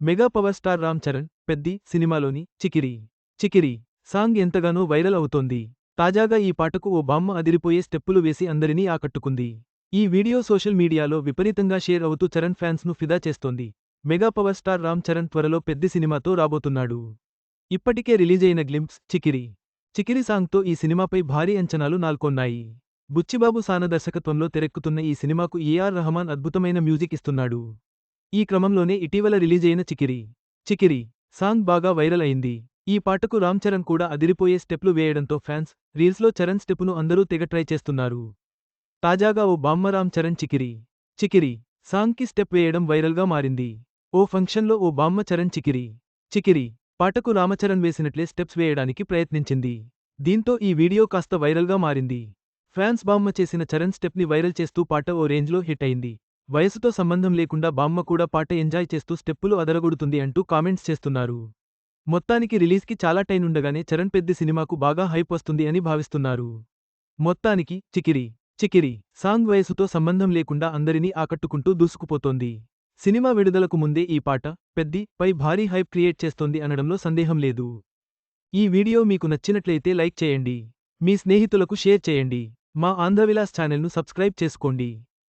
Mega power star Ram Charan Peddi సినిమాలోని చికిరి. చికిరి song ఎంతగానో viral అవుతోంది. తాజాగా ఈ పాటకు ఓ బామ్మ అదిరిపోయే స్టెప్పులు వేసి అందరినీ ఆకట్టుకుంది. ఈ వీడియో సోషల్ మీడియాలో విపరీతంగా షేర్ అవుతూ చరణ్ ఫ్యాన్స్ను ఫిదా చేస్తోంది. Mega power star Ram Charan త్వరలో పెద్ది సినిమాతో రాబోతున్నాడు. ఇప్పటికే రిలీజైన గ్లింప్స్ చికిరి. చికిరి సాంగ్తో ఈ సినిమాపై భారీ అంచనాలు నాల్కొన్నాయి బుచ్చిబాబు సాన దర్శకత్వంలో తెరెక్కుతున్న ఈ సినిమాకు ఏఆర్ రహమాన్ అద్భుతమైన మ్యూజిక్ ఇస్తున్నాడు. ఈ క్రమంలోనే ఇటీవల రిలీజైన చికిరి చికిరి సాంగ్ బాగా వైరల్ అయింది. ఈ పాటకు రామ్ చరణ్ కూడా అదిరిపోయే స్టెప్లు వేయడంతో ఫ్యాన్స్ రీల్స్లో చరణ్ స్టెప్పును అందరూ తెగ ట్రై చేస్తున్నారు. తాజాగా ఓ బామ్మ రామ్ చరణ్ చికిరి చికిరి సాంగ్కి స్టెప్ వేయడం వైరల్గా మారింది. ఓ ఫంక్షన్లో ఓ బామ్మ చరణ్ చికిరి చికిరి పాటకు రామచరణ్ వేసినట్లే స్టెప్స్ వేయడానికి ప్రయత్నించింది. దీంతో ఈ వీడియో కాస్త వైరల్గా మారింది. ఫ్యాన్స్ బామ్మ చేసిన చరణ్ స్టెప్ని వైరల్ చేస్తూ పాట ఓ రేంజ్లో హిట్ అయింది. వయసుతో సంబంధం లేకుండా బామ్మ కూడా పాట ఎంజాయ్ చేస్తూ స్టెప్పులు అదరగొడుతుంది అంటూ కామెంట్స్ చేస్తున్నారు. మొత్తానికి రిలీజ్కి చాలా టైం ఉండగానే చరణ్ పెద్ది సినిమాకు బాగా హైప్ వస్తుంది అని భావిస్తున్నారు. మొత్తానికి చికిరి చికిరి సాంగ్ వయసుతో సంబంధం లేకుండా అందరినీ ఆకట్టుకుంటూ దూసుకుపోతోంది. సినిమా విడుదలకు ముందే ఈ పాట పెద్ది పై భారీ హైప్ క్రియేట్ చేస్తోంది అనడంలో సందేహం లేదు. ఈ వీడియో మీకు నచ్చినట్లయితే లైక్ చేయండి. మీ స్నేహితులకు షేర్ చేయండి. మా ఆంధ్రవిలాస్ ఛానల్ను సబ్స్క్రైబ్ చేసుకోండి.